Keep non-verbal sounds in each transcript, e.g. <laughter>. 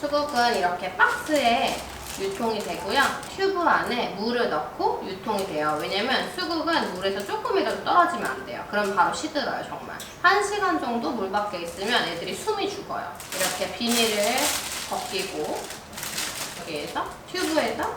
수국은 이렇게 박스에 유통이 되고요. 튜브 안에 물을 넣고 유통이 돼요. 왜냐면 수국은 물에서 조금이라도 떨어지면 안 돼요. 그럼 바로 시들어요, 정말. 한 시간 정도 물 밖에 있으면 애들이 숨이 죽어요. 이렇게 비닐을 벗기고 여기에서 튜브에서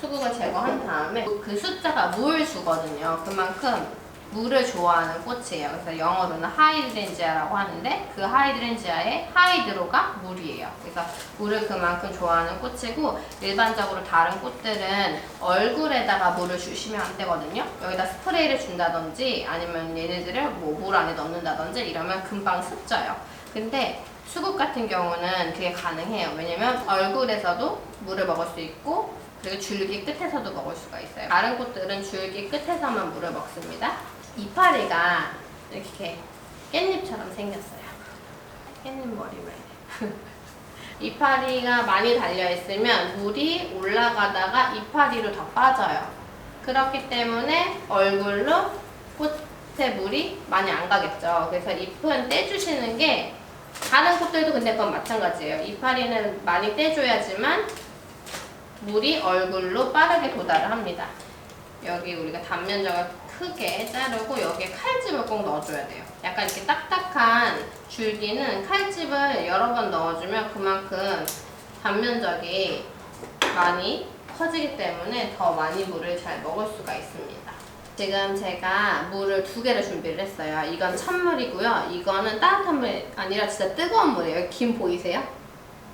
수국을 제거한 다음에 그 숫자가 물 수거든요. 그만큼 물을 좋아하는 꽃이에요. 그래서 영어로는 하이드렌지아라고 하는데 그 하이드렌지아의 하이드로가 물이에요. 그래서 물을 그만큼 좋아하는 꽃이고 일반적으로 다른 꽃들은 얼굴에다가 물을 주시면 안 되거든요. 여기다 스프레이를 준다든지 아니면 얘네들을 뭐 물 안에 넣는다든지 이러면 금방 습져요. 근데 수국 같은 경우는 그게 가능해요. 왜냐면 얼굴에서도 물을 먹을 수 있고 그리고 줄기 끝에서도 먹을 수가 있어요. 다른 꽃들은 줄기 끝에서만 물을 먹습니다. 이파리가 이렇게 깻잎처럼 생겼어요. 깻잎 머리만. <laughs> 이파리가 많이 달려있으면 물이 올라가다가 이파리로 다 빠져요. 그렇기 때문에 얼굴로 꽃에 물이 많이 안 가겠죠. 그래서 잎은 떼주시는 게 다른 꽃들도 근데 그건 마찬가지예요. 이파리는 많이 떼줘야지만 물이 얼굴로 빠르게 도달을 합니다. 여기 우리가 단면적을 크게 자르고 여기에 칼집을 꼭 넣어줘야 돼요. 약간 이렇게 딱딱한 줄기는 칼집을 여러 번 넣어주면 그만큼 단면적이 많이 커지기 때문에 더 많이 물을 잘 먹을 수가 있습니다. 지금 제가 물을 두 개를 준비를 했어요. 이건 찬물이고요. 이거는 따뜻한 물이 아니라 진짜 뜨거운 물이에요. 김 보이세요?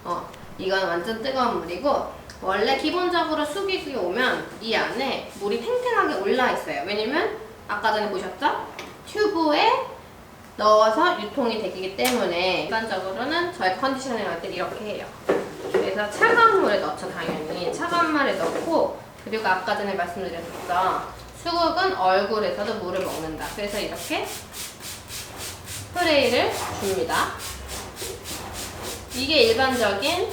어, 이건 완전 뜨거운 물이고 원래 기본적으로 수국이 오면 이 안에 물이 탱탱하게 올라 있어요. 왜냐면 아까 전에 보셨죠? 튜브에 넣어서 유통이 되기 때문에 일반적으로는 저희 컨디셔닝 할 때 이렇게 해요. 그래서 차가운 물에 넣죠 당연히 차가운 물에 넣고 그리고 아까 전에 말씀드렸죠 수국은 얼굴에서도 물을 먹는다. 그래서 이렇게 스프레이를 줍니다. 이게 일반적인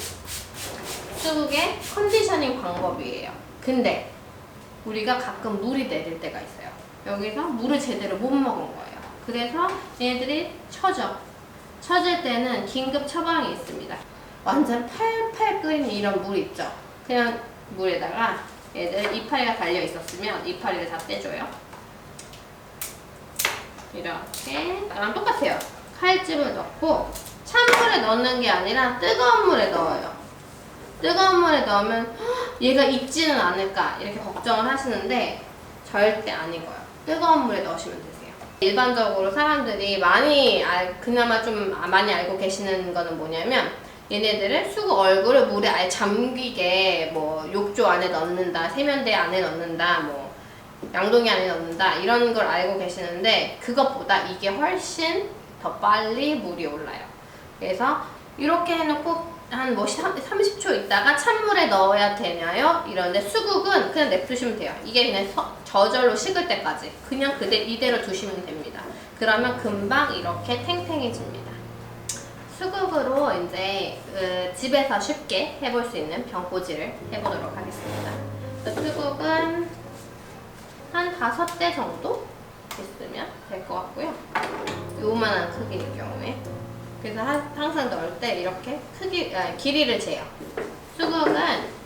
수국의 컨디셔닝 방법이에요. 근데 우리가 가끔 물이 내릴 때가 있어요. 여기서 물을 제대로 못 먹은 거예요. 그래서 얘네들이 처져. 처질 때는 긴급 처방이 있습니다. 완전 팔팔 끓이는 이런 물 있죠. 그냥 물에다가 얘들 이파리가 달려 있었으면 이파리를 다 떼줘요. 이렇게 나랑 똑같아요. 칼집을 넣고 찬물에 넣는 게 아니라 뜨거운 물에 넣어요. 뜨거운 물에 넣으면 "헉, 얘가 익지는 않을까 이렇게 걱정을 하시는데 절대 아니고요. 뜨거운 물에 넣으시면 되세요. 일반적으로 사람들이 많이 알, 그나마 좀 많이 알고 계시는 거는 뭐냐면 얘네들을 수국 얼굴을 물에 아예 잠기게 뭐 욕조 안에 넣는다, 세면대 안에 넣는다, 뭐 양동이 안에 넣는다 이런 걸 알고 계시는데 그것보다 이게 훨씬 더 빨리 물이 올라요. 그래서 이렇게 해놓고 한 뭐 30초 있다가 찬물에 넣어야 되나요? 이런데 수국은 그냥 냅두시면 돼요. 이게 그냥 서- 저절로 식을 때까지 그냥 그대 이대로 두시면 됩니다. 그러면 금방 이렇게 탱탱해집니다. 수국으로 이제 그 집에서 쉽게 해볼 수 있는 병꽂이를 해보도록 하겠습니다. 그 수국은 한 다섯 대 정도 있으면 될 것 같고요. 요만한 크기일 경우에 그래서 하- 항상 넣을 때 이렇게 크기 아, 길이를 재요. 수국은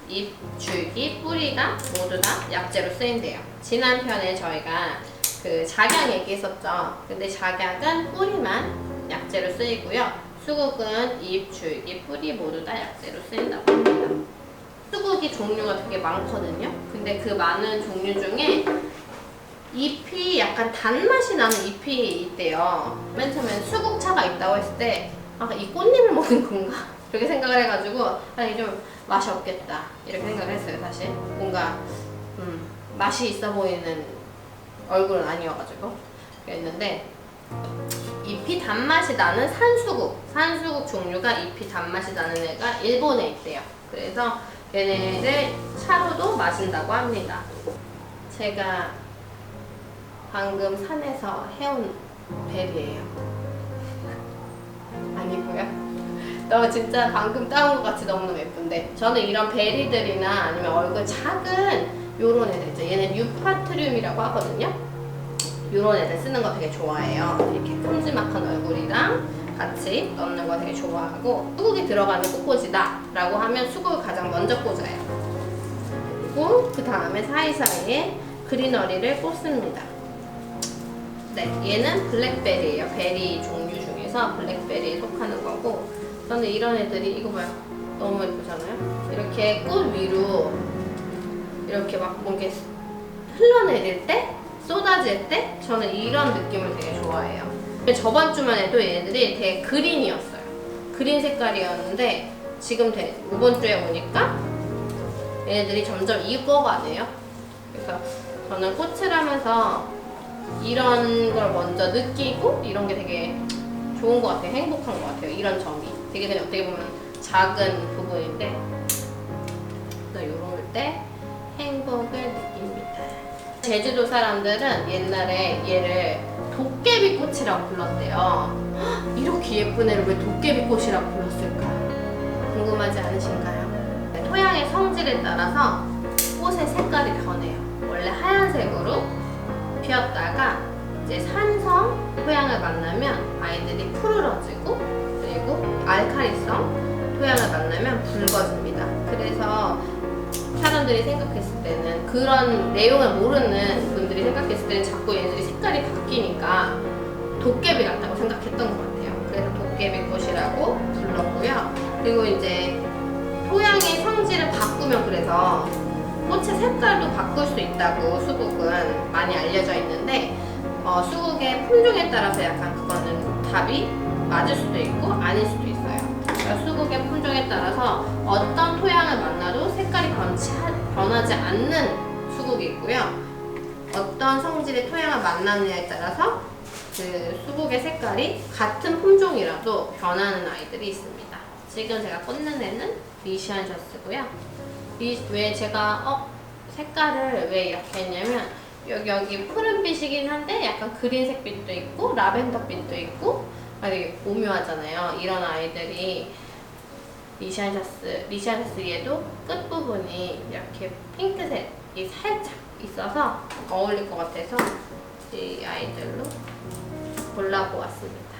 잎, 줄기, 뿌리가 모두 다 약재로 쓰인대요. 지난 편에 저희가 그 작약 얘기했었죠. 근데 작약은 뿌리만 약재로 쓰이고요. 수국은 잎, 줄기, 뿌리 모두 다 약재로 쓰인다고 합니다. 수국이 종류가 되게 많거든요. 근데 그 많은 종류 중에 잎이 약간 단맛이 나는 잎이 있대요. 맨 처음엔 수국차가 있다고 했을 때, 아, 이 꽃잎을 먹는 건가? 그렇게 생각을 해가지고, 아니, 좀 맛이 없겠다. 이렇게 생각을 했어요, 사실. 뭔가, 음, 맛이 있어 보이는 얼굴은 아니어가지고. 그랬는데, 잎이 단맛이 나는 산수국, 산수국 종류가 잎이 단맛이 나는 애가 일본에 있대요. 그래서 얘네를 차로도 마신다고 합니다. 제가 방금 산에서 해온 벨이에요. 너 진짜 방금 따온 것 같이 너무너무 예쁜데 저는 이런 베리들이나 아니면 얼굴 작은 요런 애들 있죠. 얘는 유파트륨이라고 하거든요. 요런 애들 쓰는 거 되게 좋아해요. 이렇게 큼지막한 얼굴이랑 같이 넣는 거 되게 좋아하고 수국이 들어가는 꽃꽂이다 라고 하면 수국을 가장 먼저 꽂아요. 그리고 그 다음에 사이사이에 그리너리를 꽂습니다. 네, 얘는 블랙베리예요. 베리 종류 중에서 블랙베리에 속하는 거고 저는 이런 애들이 이거 봐요. 너무 예쁘잖아요. 이렇게 꽃 위로 이렇게 막 뭔가 흘러내릴 때 쏟아질 때 저는 이런 느낌을 되게 좋아해요. 저번 주만 해도 얘네들이 되게 그린이었어요. 그린 색깔이었는데 지금 되, 이번 주에 오니까 얘네들이 점점 익어가네요. 그래서 저는 꽃을 하면서 이런 걸 먼저 느끼고 이런 게 되게 좋은 것 같아요. 행복한 것 같아요. 이런 점이 되게 그냥 어떻게 보면 작은 부분인데 또 이럴 때 행복을 느낍니다. 제주도 사람들은 옛날에 얘를 도깨비 꽃이라고 불렀대요. 헉, 이렇게 예쁜 애를 왜 도깨비 꽃이라고 불렀을까? 궁금하지 않으신가요? 네, 토양의 성질에 따라서 꽃의 색깔이 변해요. 원래 하얀색으로 피었다가 이제 산성 토양을 만나면 아이들이 푸르러지고 알칼리성 토양을 만나면 붉어집니다. 그래서 사람들이 생각했을 때는 그런 내용을 모르는 분들이 생각했을 때는 자꾸 얘들이 색깔이 바뀌니까 도깨비 같다고 생각했던 것 같아요. 그래서 도깨비꽃이라고 불렀고요. 그리고 이제 토양의 성질을 바꾸면 그래서 꽃의 색깔도 바꿀 수 있다고 수국은 많이 알려져 있는데 어, 수국의 품종에 따라서 약간 그거는 답이 맞을 수도 있고 아닐 수도. 그러니까 수국의 품종에 따라서 어떤 토양을 만나도 색깔이 변치, 변하지 않는 수국이 있고요. 어떤 성질의 토양을 만나느냐에 따라서 그 수국의 색깔이 같은 품종이라도 변하는 아이들이 있습니다. 지금 제가 꽂는 애는 리시안 셔츠고요. 이, 왜 제가 어 색깔을 왜 이렇게 했냐면 여기 여기 푸른빛이긴 한데 약간 그린색 빛도 있고 라벤더 빛도 있고 아, 되게 오묘하잖아요. 이런 아이들이 리샤샤스, 리샤샤스에도 끝부분이 이렇게 핑크색이 살짝 있어서 어울릴 것 같아서 이 아이들로 골라보았습니다.